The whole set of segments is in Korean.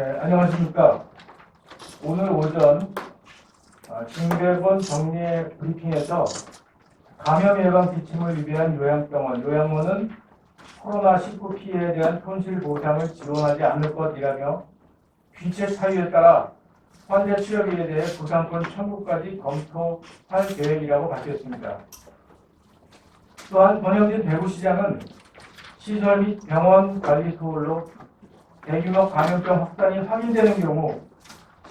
네, 안녕하십니까. 오늘 오전 아, 중대본 정례 브리핑에서 감염 예방 지침을 위배한 요양병원, 요양원은 코로나19 피해에 대한 손실 보상을 지원하지 않을 것이라며 귀체 사유에 따라 환자 치료비에 대해 보상권 청구까지 검토할 계획이라고 밝혔습니다. 또한 권영진 대구시장은 시설 및 병원 관리 소홀로 대규모 감염병 확산이 확인되는 경우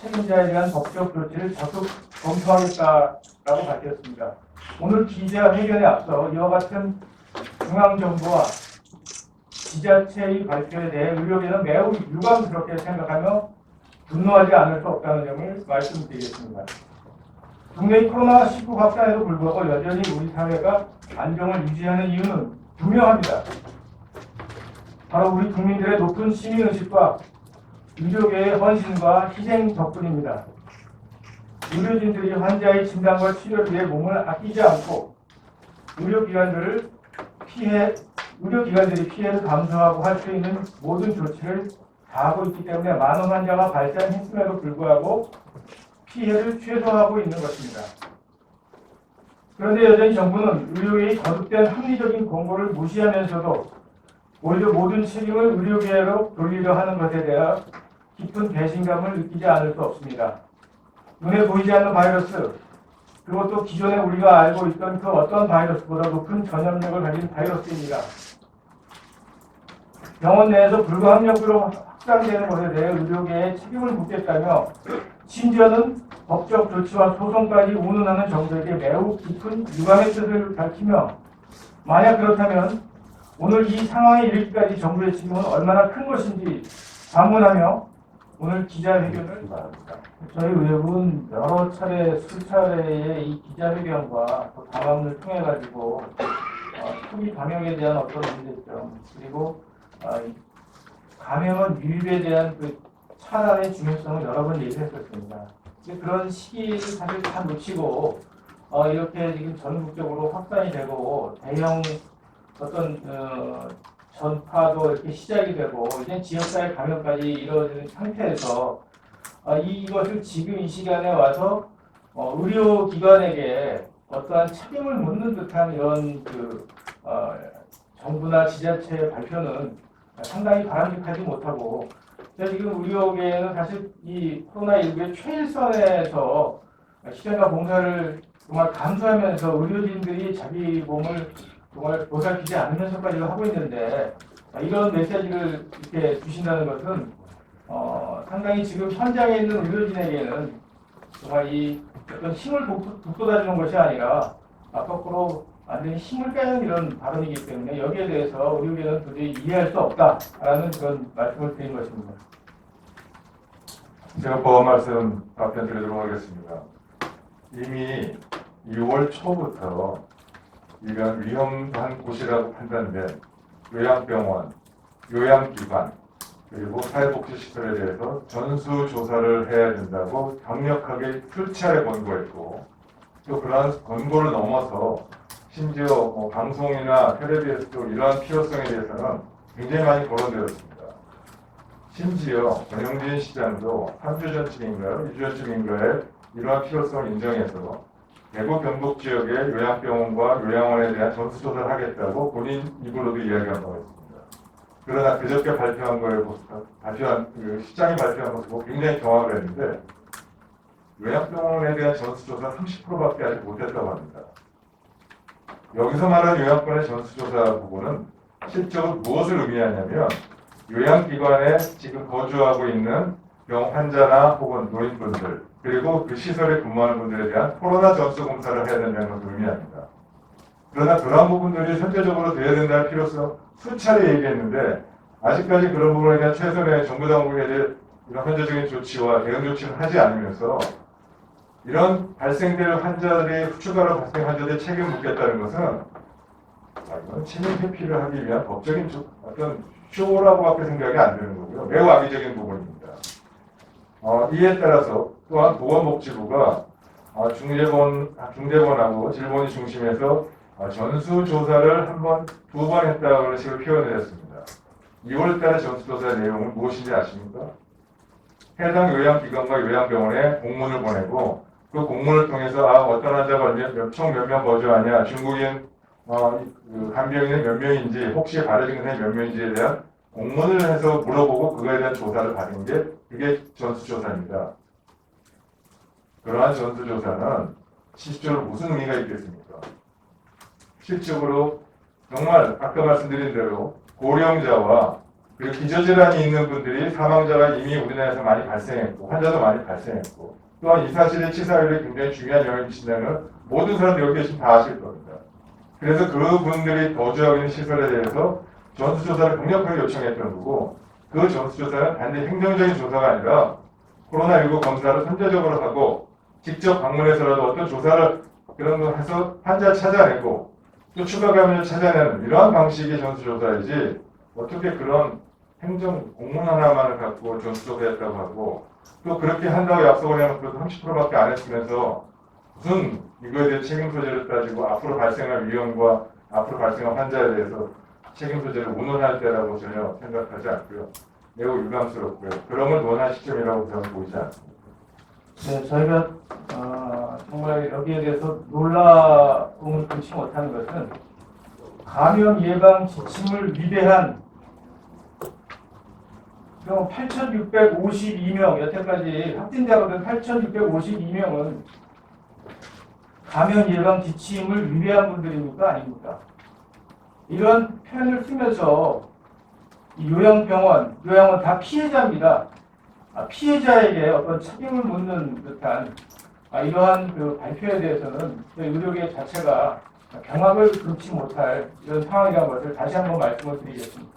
책임자에 대한 법적 조치를 적극 검토하겠다라고 밝혔습니다. 오늘 기자회견에 앞서 이와 같은 중앙정부와 지자체의 발표에 대해 의료계는 매우 유감스럽게 생각하며 분노하지 않을 수 없다는 점을 말씀드리겠습니다. 국내 코로나19 확산에도 불구하고 여전히 우리 사회가 안정을 유지하는 이유는 분명합니다. 바로 우리 국민들의 높은 시민의식과 의료계의 헌신과 희생 덕분입니다. 의료진들이 환자의 진단과 치료를 위해 몸을 아끼지 않고 의료기관들을 피해, 의료기관들이 피해를 감수하고 할 수 있는 모든 조치를 다하고 있기 때문에 많은 환자가 발생했음에도 불구하고 피해를 최소화하고 있는 것입니다. 그런데 여전히 정부는 의료계의 거듭된 합리적인 공고를 무시하면서도 오히려 모든 책임을 의료계로 돌리려 하는 것에 대해 깊은 배신감을 느끼지 않을 수 없습니다. 눈에 보이지 않는 바이러스, 그것도 기존에 우리가 알고 있던 그 어떤 바이러스보다 높은 전염력을 가진 바이러스입니다. 병원 내에서 불가항력으로 확산되는 것에 대해 의료계에 책임을 묻겠다며 심지어는 법적 조치와 소송까지 운운하는 정부에게 매우 깊은 유감의 뜻을 밝히며 만약 그렇다면 오늘 이 상황에 이르기까지 정부의 책임은 얼마나 큰 것인지 반문하며 오늘 기자회견을 바랍니다. 저희 의협은 여러 차례 수차례의 이 기자회견과 또 담화문을 통해 가지고 어, 초기 방역에 대한 어떤 문제점 그리고 어, 이 감염원 유입에 대한 그 차단의 중요성을 여러 번 얘기했었습니다. 그런 시기를 사실 다 놓치고 어, 이렇게 지금 전국적으로 확산이 되고 대형 어떤 어, 전파도 이렇게 시작이 되고 이제 지역사회 감염까지 이루어지는 상태에서 어, 이것을 지금 이 시간에 와서 어, 의료기관에게 어떠한 책임을 묻는 듯한 이런 그 어, 정부나 지자체의 발표는 상당히 바람직하지 못하고 지금 의료계는 사실 이 코로나19의 최일선에서 시간과 봉사를 정말 감수하면서 의료진들이 자기 몸을 정말 보살피지 않으면서까지 하고 있는데 이런 메시지를 이렇게 주신다는 것은 어, 상당히 지금 현장에 있는 의료진에게는 정말 이 어떤 힘을 북- 북돋아주는 것이 아니라 앞으로 완전히 힘을 빼는 이런 발언이기 때문에 여기에 대해서 의료계는 도저히 이해할 수 없다라는 그런 말씀을 드린 것입니다. 제가 보험 말씀 답변 드리도록 하겠습니다. 이미 6월 초부터 이런 위험한 곳이라고 판단된 요양병원, 요양기관, 그리고 사회복지시설에 대해서 전수조사를 해야 된다고 강력하게 수차례 권고했고 또 그러한 권고를 넘어서 심지어 뭐 방송이나 텔레비에서도 이러한 필요성에 대해서는 굉장히 많이 거론되었습니다. 심지어 권영진 시장도 3주 전쯤인가요? 2주 전쯤인가에 이러한 필요성을 인정해서 대구 경북 지역의 요양병원과 요양원에 대한 전수조사를 하겠다고 본인 입으로도 이야기한 바가 있습니다. 그러나 그저께 발표한 거에 보- 발표한 그 시장이 발표한 것을 보고 굉장히 경악을 했는데 요양병원에 대한 전수조사 30%밖에 아직 못했다고 합니다. 여기서 말하는 요양권의 전수조사 부분은 실제로 무엇을 의미하냐면 요양기관에 지금 거주하고 있는 병 환자나 혹은 노인분들 그리고 그 시설에 근무하는 분들에 대한 코로나 전수 검사를 해야 된다는 것을 의미합니다. 그러나 그러한 부분들이 현재적으로 돼야 된다는 필요성 수차례 얘기했는데 아직까지 그런 부분에 대한 최선의 정부 당국에 대한 이런 현재적인 조치와 대응 조치를 하지 않으면서 이런 발생될 환자들이 추가로 발생 환자들의 책임을 묻겠다는 것은 아, 이건 책임 회피를 하기 위한 법적인 조- 어떤 쇼라고밖에 생각이 안 되는 거고요. 매우 악의적인 부분입니다. 어, 이에 따라서 또한 보건복지부가 어, 중대본, 아, 중대본하고 질본이 중심에서 어, 전수조사를 한 번, 두 번 했다는 식으로 표현을 했습니다. 2월달에 전수조사 내용은 무엇인지 아십니까? 해당 요양기관과 요양병원에 공문을 보내고 그 공문을 통해서 아 어떤 환자가 총몇 명 거주하냐 중국인 어, 그 간병인은 몇 명인지 혹시 바르진 선생이 몇 명인지에 대한 공문을 해서 물어보고 그거에 대한 조사를 받은 게 그게 전수조사입니다. 그러한 전수조사는 실질적으로 무슨 의미가 있겠습니까? 실적으로 정말 아까 말씀드린 대로 고령자와 그리고 기저질환이 있는 분들이 사망자가 이미 우리나라에서 많이 발생했고 환자도 많이 발생했고 또한 이 사실이 치사율에 굉장히 중요한 영향을 미친다는 모든 사람들 여기 계시면 다 아실 겁니다. 그래서 그분들이 거주하고 있는 시설에 대해서 전수조사를 강력하게 요청했던 거고 그 전수조사는 단지 행정적인 조사가 아니라 코로나19 검사를 선제적으로 하고 직접 방문해서라도 어떤 조사를 그런 거 해서 환자 찾아내고 또 추가 감염을 찾아내는 이러한 방식의 전수조사이지 어떻게 그런 행정 공문 하나만을 갖고 전수조사했다고 하고 또 그렇게 한다고 약속을 해놓고 30%밖에 안 했으면서 무슨 이거에 대해 책임 소재를 따지고 앞으로 발생할 위험과 앞으로 발생할 환자에 대해서 책임 소재를 운운할 때라고 전혀 생각하지 않고요. 매우 유감스럽고요. 걸 논할 시점이라고 저는 보이지 않습니다. 네, 저희가 어, 정말 여기에 대해서 놀라움을 금치 못하는 것은 감염 예방 지침을 위배한 8,652명 여태까지 확진자가 된 8,652명은 감염 예방 지침을 위배한 분들입니까 아닙니까? 이런 표현을 쓰면서 이 요양병원, 요양원 다 피해자입니다. 아, 피해자에게 어떤 책임을 묻는 듯한 아, 이러한 그 발표에 대해서는 의료계 자체가 경악을 금치 못할 이런 상황이라는 것을 다시 한번 말씀을 드리겠습니다.